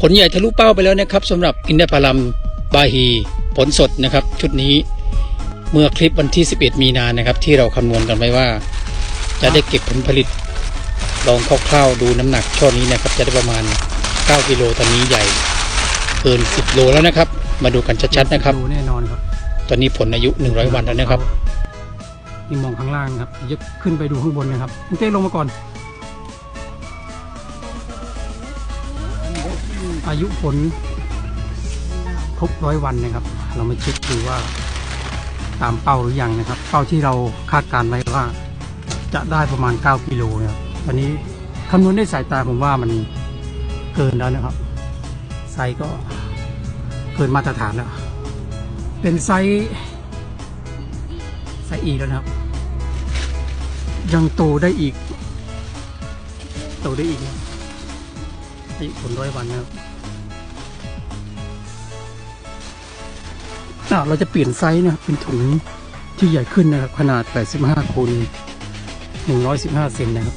ผลใหญ่ทะลุเป้าไปแล้วนะครับสำหรับอินทผลัมบาฮีผลสดนะครับชุดนี้เมื่อคลิปวันที่ 11 มีนานะครับ ที่เราคำนวณกันไว้ว่า จะได้เก็บผลผลิต ลองคร่าวๆดูน้ำหนักช่อนี้นะครับ จะได้ประมาณ 9 กิโลตอนนี้ใหญ่เกิน 10 โลแล้วนะครับ มาดูกันชัดๆนะครับดูแน่นอนครับ ตอนนี้ผลอายุ 100 วันแล้วนะครับนี่มองข้างล่างครับยกขึ้นไปดูข้างบนนะครับคุณเต้ลงมาก่อน อายุผลครบร้อยวันนะครับ เรามาเช็คดูว่าตามเป้าหรือยังนะครับ เป้าที่เราคาดการณ์ไว้ว่า จะได้ประมาณ 9 กิโลนะครับวันนี้คำนวณด้วยสายตาผมว่ามันเกินแล้วนะครับ ไซก็เกินมาตรฐานแล้ว เป็นไซไซอีแล้วนะครับ ยังโตได้อีก โตได้อีกนะอายุผลร้อยวันนะครับ เราจะเปลี่ยนไซส์นะครับเป็นถุงที่ใหญ่ขึ้นนะครับ ขนาด 85คูณ115 เซนนะครับ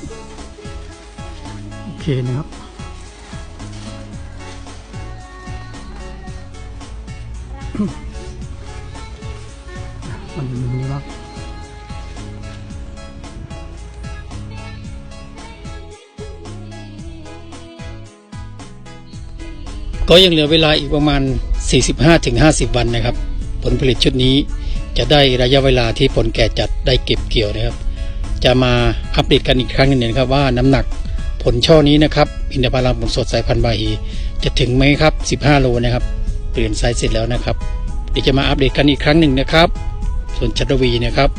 โอเคนะครับมันมีนี้บ้างก็ยังเหลือเวลาอีกประมาณ 45-50 วันนะครับ ลผลิตชุดนี้ จะได้ระยะเวลาที่ผลแก่จัดได้เก็บเกี่ยวนะครับ จะมาอัปเดตกันอีกครั้งหนึ่งนะครับว่าน้ำหนักผลช่อนี้นะครับอินทผลัมผลสดสายพันธุ์บาฮีจะถึงไหมครับ 15 โลนะครับ เปลี่ยนไซส์เสร็จแล้วนะครับ เดี๋ยวจะมาอัปเดตกันอีกครั้งหนึ่งนะครับ ส่วนชัตรวีนะครับ